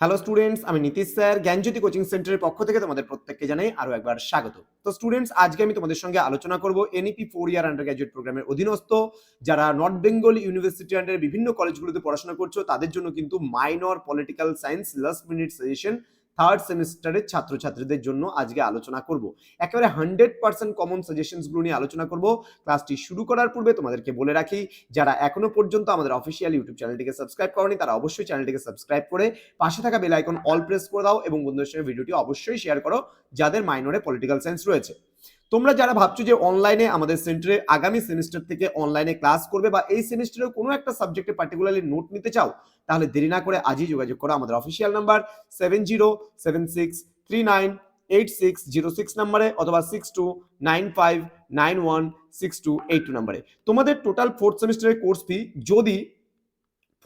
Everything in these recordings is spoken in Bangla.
হ্যালো স্টুডেন্টস আমি নীতিশ স্যার, জ্ঞানজ্যোতি কোচিং সেন্টারের পক্ষ থেকে তোমাদের প্রত্যেককে জানাই আরও একবার স্বাগত। তো স্টুডেন্টস আজকে আমি তোমাদের সঙ্গে আলোচনা করব NEP four year undergraduate প্রোগ্রামের অধীনস্থ। যারা নর্থ বেঙ্গল ইউনিভার্সিটি আন্ডারে বিভিন্ন কলেজগুলোতে পড়াশোনা করছ, তাদের জন্য কিন্তু minor political science last minute suggestion third সেমিস্টারের ছাত্রছাত্রীদের জন্য আজকে আলোচনা করব। একেবারে হান্ড্রেড পার্সেন্ট কমন সাজেশনসগুলো নিয়ে আলোচনা করব। ক্লাসটি শুরু করার পূর্বে তোমাদেরকে বলে রাখি, যারা এখনও পর্যন্ত আমাদের অফিসিয়াল ইউটিউব চ্যানেলটিকে সাবস্ক্রাইব করনি, তারা অবশ্যই চ্যানেলটিকে সাবস্ক্রাইব করে পাশে থাকা বেল আইকন অল প্রেস করে দাও এবং বন্ধুদের সঙ্গে ভিডিওটি অবশ্যই শেয়ার করো, যাদের মাইনরে পলিটিক্যাল সায়েন্স রয়েছে। তোমরা যারা ভাবছ যে অনলাইনে আমাদের সেন্টারে আগামী সেমিস্টার থেকে অনলাইনে ক্লাস করবে বা এই সেমিস্টারে কোনো একটা সাবজেক্টে পার্টিকুলারলি নোট নিতে চাও, তাহলে দেরি না করে আজই যোগাযোগ করো আমাদের official number seven zero seven six three nine eight six zero six নাম্বারে অথবা six two nine five nine one six two eight two নাম্বারে তোমাদের টোটাল ফোর্থ সেমিস্টারের কোর্স ফি যদি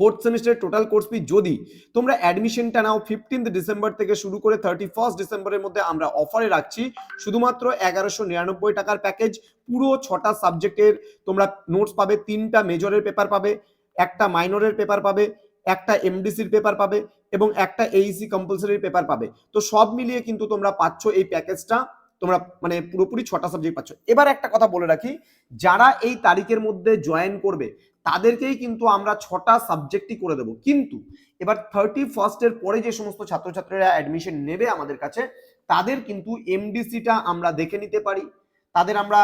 ফোর্থ সেমিস্টারের টোটাল কোর্স ফি যদি তোমরা অ্যাডমিশনটা নাও ফিফটিন্থ ডিসেম্বর থেকে শুরু করে থার্টি ফার্স্ট ডিসেম্বরের মধ্যে আমরা অফারে রাখছি। শুধুমাত্র এগারোশো নিরানব্বই টাকার প্যাকেজ পুরো ছটা সাবজেক্টের তোমরা নোটস পাবে, তিনটা মেজরের পেপার পাবে, একটা মাইনরের পেপার পাবে, একটা এমডিসির পেপার পাবে এবং একটা এইসি কম্পালসারি পেপার পাবে। তো সব মিলিয়ে কিন্তু তোমরা পাচ্ছ এই প্যাকেজটা তোমরা মানে পুরোপুরি ছটা সাবজেক্ট পাচ্ছ। এবার একটা কথা বলে রাখি, যারা এই তারিখের মধ্যে জয়েন করবে তাদেরকেই কিন্তু আমরা ছটা সাবজেক্টই করে দেবো। কিন্তু এবার থার্টি ফার্স্টের পরে যে সমস্ত ছাত্রছাত্রীরা অ্যাডমিশন নেবে আমাদের কাছে, তাদের কিন্তু এমডিসিটা আমরা দেখে নিতে পারি। তাদের আমরা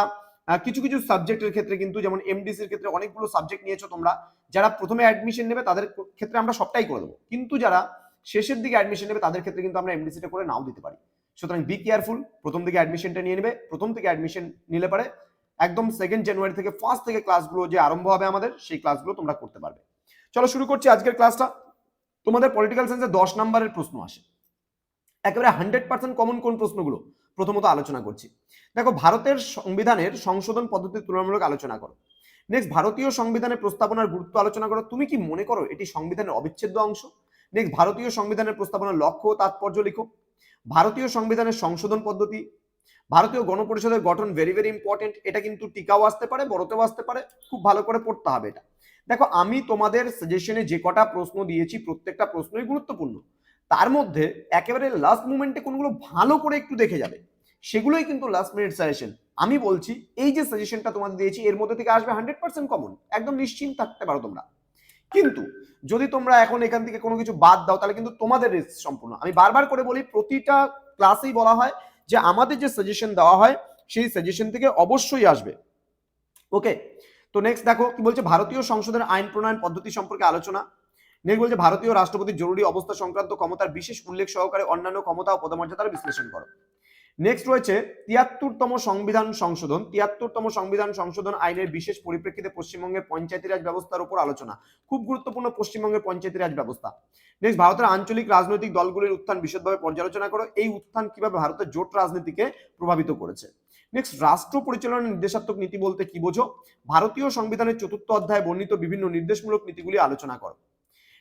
কিছু কিছু সাবজেক্টের ক্ষেত্রে কিন্তু যেমন এমডিসির ক্ষেত্রে অনেকগুলো সাবজেক্ট নিয়েছো তোমরা, যারা প্রথমে অ্যাডমিশন নেবে তাদের ক্ষেত্রে আমরা সবটাই করে দেবো। কিন্তু যারা শেষের দিকে অ্যাডমিশন নেবে তাদের ক্ষেত্রে কিন্তু আমরা এমডিসিটা করে নাও দিতে পারি। সুতরাং বি কেয়ারফুল প্রথম দিকে অ্যাডমিশনটা নিয়ে নেবে, প্রথম থেকে অ্যাডমিশন নিলে পারে একদম সেকেন্ড জানুয়ারি থেকে ফার্স্ট থেকে ক্লাসগুলো যে আরম্ভ হবে আমাদের, সেই ক্লাসগুলো তোমরা করতে পারবে। চলো শুরু করছি আজকের ক্লাসটা তোমাদের পলিটিক্যাল সায়েন্সে দশ নম্বরের প্রশ্ন আসে। একেবারে হান্ড্রেড পার্সেন্ট কমন কোন প্রশ্নগুলো? প্রথমত আলোচনা করছি। দেখো, ভারতের সংবিধানের সংশোধন পদ্ধতির তুলনামূলক আলোচনা করো। নেক্সট ভারতীয় সংবিধানের প্রস্তাবনার গুরুত্ব আলোচনা করো। তুমি কি মনে করো এটি সংবিধানের অবিচ্ছেদ্য অংশ? নেক্সট ভারতীয় সংবিধানের প্রস্তাবনার লক্ষ্য ও তাৎপর্য লিখো। ভারতীয় সংবিধানের সংশোধন পদ্ধতি ভারতীয় গণপরিষদের গঠন ভেরি ভেরি ইম্পর্টেন্ট এটা কিন্তু টিকাও আসতে পারে, বড়তেও আসতে পারে। খুব ভালো করে পড়তে হবে এটা। দেখো, আমি তোমাদের সাজেশনে যে কটা প্রশ্ন দিয়েছি, প্রত্যেকটা প্রশ্নই গুরুত্বপূর্ণ। তার মধ্যে একেবারে লাস্ট মুমেন্টে কোনগুলো ভালো করে একটু দেখে যাবে। সেগুলোই কিন্তু লাস্ট মিনিট সাজেশন আমি বলছি, এই যে সাজেশনটা তোমাদের দিয়েছি, এর মধ্যে থেকে আসবে হান্ড্রেড পার্সেন্ট কমন একদম নিশ্চিন্ত থাকতে পারো তোমরা। কিন্তু যদি তোমরা এখন এখান থেকে কোনো কিছু বাদ দাও, তাহলে কিন্তু তোমাদের রিস্ক সম্পূর্ণ। আমি বারবার করে বলি, প্রতিটা ক্লাসেই বলা হয় যে আমাদের যে সাজেশন দেওয়া হয়, সেই সাজেশন থেকে অবশ্যই আসবে। ওকে তো নেক্সট দেখো, কি বলছে? ভারতীয় সংসদের আইন প্রণয়ন পদ্ধতি সম্পর্কে আলোচনা। নেক্সট বলছে, ভারতীয় রাষ্ট্রপতির জরুরি অবস্থা সংক্রান্ত ক্ষমতার বিশেষ উল্লেখ সহকারে অন্যান্য ক্ষমতা ও পদমর্যাদার বিশ্লেষণ করো। নেক্সট রয়েছে তিয়াত্তরতম সংবিধান সংশোধন। তিয়াত্তরতম সংবিধান সংশোধন আইনের বিশেষ পরিপ্রেক্ষিতে পশ্চিমবঙ্গের পঞ্চায়েতি রাজ ব্যবস্থার উপর আলোচনা। খুব গুরুত্বপূর্ণ পশ্চিমবঙ্গের পঞ্চায়েতি রাজ ব্যবস্থা। নেক্সট ভারতের আঞ্চলিক রাজনৈতিক দলগুলির উত্থান বিশদভাবে পর্যালোচনা করো। এই উত্থান কীভাবে ভারতের জোট রাজনীতিকে প্রভাবিত করেছে? নেক্সট রাষ্ট্র পরিচালনা নির্দেশাত্মক নীতি বলতে কি বোঝো? ভারতীয় সংবিধানের চতুর্থ অধ্যায়ে বর্ণিত বিভিন্ন নির্দেশমূলক নীতিগুলি আলোচনা করো।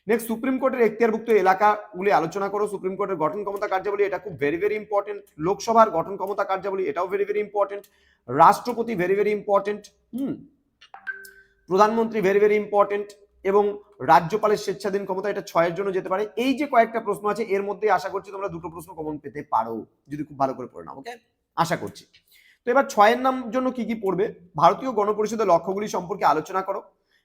নেক্সট সুপ্রিম কোর্টের এখতিয়ারভুক্ত এলাকাগুলি আলোচনা করো। সুপ্রিম কোর্টের গঠন ক্ষমতা কার্যাবলী, এটা খুব ভেরি ভেরি ইম্পর্টেন্ট লোকসভার গঠন ক্ষমতা কার্যাবলী, এটাও ভেরি ভেরি ইম্পর্টেন্ট রাষ্ট্রপতি ভেরি ভেরি ইম্পর্টেন্ট হুম। প্রধানমন্ত্রী ভেরি ভেরি ইম্পর্টেন্ট এবং রাজ্যপালের স্বেচ্ছাধীন ক্ষমতা, এটা ছয়ের জন্য যেতে পারে। এই যে কয়েকটা প্রশ্ন আছে, এর মধ্যে আশা করছি তোমরা দুটো প্রশ্ন কমন পেতে পারো, যদি খুব ভালো করে পড়ে নাও ওকে আশা করছি। তো এবার ছয়ের নাম জন্য কি কি পড়বে? ভারতীয় গণপরিষদের লক্ষ্যগুলি সম্পর্কে আলোচনা করো।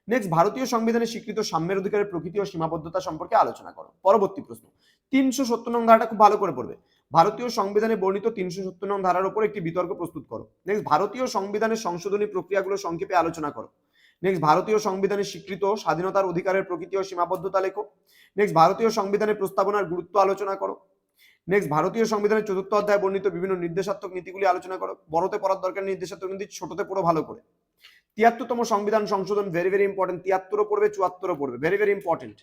নেক্সট ভারতীয় সংবিধানে স্বীকৃত সাম্যের অধিকারের প্রকৃতি ও সীমাবদ্ধতা সম্পর্কে আলোচনা করো। পরবর্তী প্রশ্ন। তিনশো সত্তর নং ধারাটা খুব ভালো করে পড়বে। ভারতীয় সংবিধানে বর্ণিত তিনশো সত্তর নং ধারার উপর একটি বিতর্ক প্রস্তুত করো। নেক্সট ভারতীয় সংবিধানের সংশোধনী প্রক্রিয়াগুলো সংক্ষেপে আলোচনা করো। নেক্সট ভারতীয় সংবিধানে স্বীকৃত স্বাধীনতার অধিকারের প্রকৃতি ও সীমাবদ্ধতা লেখো। নেক্সট ভারতীয় সংবিধানের প্রস্তাবনার গুরুত্ব আলোচনা করো। নেক্সট ভারতীয় সংবিধানের চতুর্থ অধ্যায় বর্ণিত বিভিন্ন নির্দেশাত্মক নীতিগুলি আলোচনা করো। বড়তে পড়ার দরকার নির্দেশাত্মক নীতি ছোটতে পড়ো ভালো করে। তিয়াত্তরতম সংবিধান সংশোধন ভেরি ভেরি ইম্পর্টেন্ট তিয়াত্তরও পড়বে, চুয়াত্তরও পড়বে ভেরি ভেরি ইম্পর্টেন্ট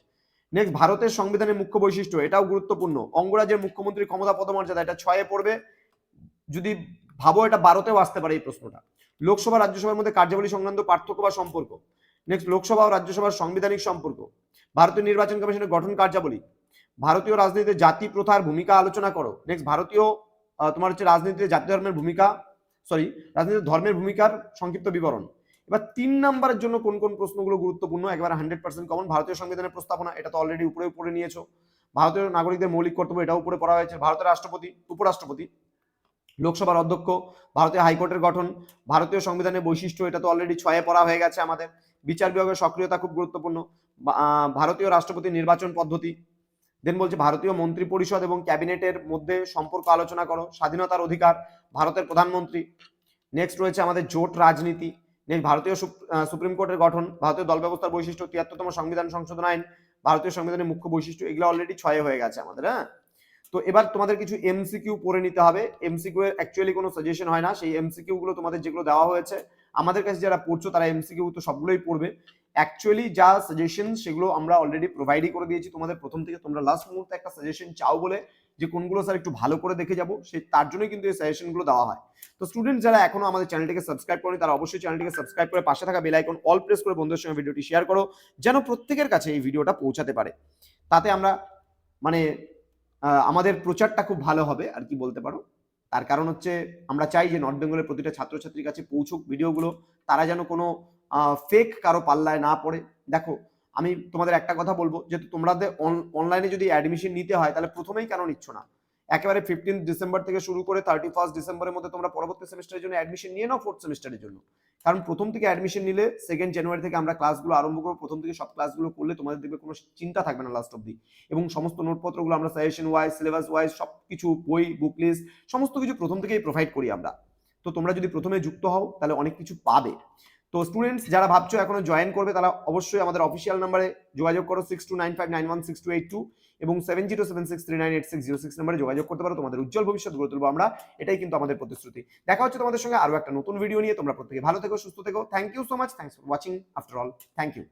নেক্সট ভারতের সংবিধানের মুখ্য বৈশিষ্ট্য, এটাও গুরুত্বপূর্ণ। অঙ্গরাজ্যের মুখ্যমন্ত্রী ক্ষমতা পদমর্যাদা এটা ছয়ে পড়বে। যদি ভাবো, এটা বারোতেও আসতে পারে এই প্রশ্নটা। লোকসভা, রাজ্যসভার মধ্যে কার্যাবলী সংক্রান্ত পার্থক্য বা সম্পর্ক। নেক্সট লোকসভা ও রাজ্যসভার সাংবিধানিক সম্পর্ক। ভারতীয় নির্বাচন কমিশনের গঠন কার্যাবলী। ভারতীয় রাজনীতিতে জাতি প্রথার ভূমিকা আলোচনা করো। নেক্সট ভারতীয় তোমার হচ্ছে রাজনীতিতে জাতি ধর্মের ভূমিকা সরি রাজনীতিতে ধর্মের ভূমিকার সংক্ষিপ্ত বিবরণ। এবার তিন নাম্বারের জন্য কোন কোন প্রশ্নগুলো গুরুত্বপূর্ণ? একবার হান্ড্রেড পার্সেন্ট কমন ভারতীয় সংবিধানের প্রস্তাবনা, এটা তো অলরেডি উপরে উপরে নিয়েছো। ভারতীয় নাগরিকদের মৌলিক কর্তব্য, এটাও উপরে পড়া হয়েছে। ভারতের রাষ্ট্রপতি, উপরাষ্ট্রপতি, লোকসভার অধ্যক্ষ, ভারতীয় হাইকোর্টের গঠন, ভারতীয় সংবিধানের বৈশিষ্ট্য, এটা তো অলরেডি ছয়ে পড়া হয়ে গেছে আমাদের। বিচার বিভাগের সক্রিয়তা খুব গুরুত্বপূর্ণ। ভারতীয় রাষ্ট্রপতি নির্বাচন পদ্ধতি। দেন বলছে, ভারতীয় মন্ত্রী পরিষদ এবং ক্যাবিনেটের মধ্যে সম্পর্ক আলোচনা করো। স্বাধীনতার অধিকার, ভারতের প্রধানমন্ত্রী। নেক্সট রয়েছে আমাদের জোট রাজনীতি। নেক্সট ভারতীয় সুপ্রিম কোর্টের গঠন, ভারতীয় দল ব্যবস্থার বৈশিষ্ট্য, তিয়াত্তরতম সংবিধান সংশোধন আইন, ভারতীয় সংবিধানের মুখ্য বৈশিষ্ট্য, এগুলো অলরেডি ছয়ে হয়ে গেছে আমাদের হ্যাঁ? তো এবার তোমাদের কিছু এমসিকিউ পড়ে নিতে হবে। এমসিকিউ এর অ্যাকচুয়ালি কোনো সাজেশন হয় না। সেই এমসিকিউ গুলো তোমাদের যেগুলো দেওয়া হয়েছে, আমাদের কাছে যারা পড়ছো তারা এমসিকিউ তো সবগুলোই পড়বে। অ্যাকচুয়ালি যা সাজেশন সেগুলো আমরা অলরেডি প্রোভাইডই করে দিয়েছি। তোমাদের প্রথম থেকে তোমরা লাস্ট মুহূর্তে একটা সাজেশন চাও বলে যে কোনগুলো স্যার একটু ভালো করে দেখে যাব সে তার জন্যই কিন্তু এই সাজেশনগুলো দেওয়া হয়। তো স্টুডেন্ট যারা এখনও আমাদের চ্যানেলটিকে সাবস্ক্রাইব করেনি, তারা অবশ্যই চ্যানেলটিকে সাবস্ক্রাইব করে পাশে থাকা বেল আইকন অল প্রেস করে বন্ধুদের সঙ্গে ভিডিওটি শেয়ার করো, যেন প্রত্যেকের কাছে এই ভিডিওটা পৌঁছাতে পারে। তাতে আমরা মানে আমাদের প্রচারটা খুব ভালো হবে, আর কি বলতে পারো? তার কারণ হচ্ছে আমরা চাই যে নর্থ বেঙ্গলের প্রতিটা ছাত্রছাত্রীর কাছে পৌঁছুক ভিডিওগুলো, তারা যেন কোনো ফেক কারও পাল্লায় না পড়ে। দেখো, আমি তোমাদের একটা কথা বলব যে তোমাদের অনলাইনে যদি অ্যাডমিশন নিতে হয়, তাহলে প্রথমেই কেন নিচ্ছ না? একেবারে ফিফটিন ডিসেম্বর থেকে শুরু করে থার্টি ফার্স্ট ডিসেম্বরের মধ্যে তোমরা পরবর্তী সেমিস্টারের জন্য অ্যাডমিশন নিয়ে নাও ফোর্থ সেমিস্টারের জন্য। কারণ প্রথম থেকে অ্যাডমিশন নিলে সেকেন্ড জানুয়ারি থেকে আমরা ক্লাসগুলো আরম্ভ করব। প্রথম থেকে সব ক্লাসগুলো করলে তোমাদের দেখবে কোনো চিন্তা থাকবে না লাস্ট অব্দি এবং সমস্ত নোটপত্রগুলো আমরা সাজেশন ওয়াইজ সিলেবাস ওয়াইজ সব কিছু বই বুক লিস্ট সমস্ত কিছু প্রথম থেকেই প্রোভাইড করি আমরা। তো তোমরা যদি প্রথমে যুক্ত হও, তাহলে অনেক কিছু পাবে। তো স্টুডেন্টস যারা ভাবছ এখনও জয়েন করবে, তারা অবশ্যই আমাদের অফিসিয়াল নাম্বারে যোগাযোগ করো six two nine five nine one six two eight two এবং seven zero seven six three nine eight six zero six নাম্বারে যোগাযোগ করতে পারো। তোমাদের উজ্জ্বল ভবিষ্যৎ গড়ে তুলবো আমরা। এটাই কিন্তু আমাদের প্রতিশ্রুতি। দেখা হচ্ছে তোমাদের সঙ্গে আরও একটা নতুন ভিডিও নিয়ে। তোমরা প্রত্যেকে ভালো থেকো, সুস্থ থেকো। Thank you so much thanks for watching after all thank you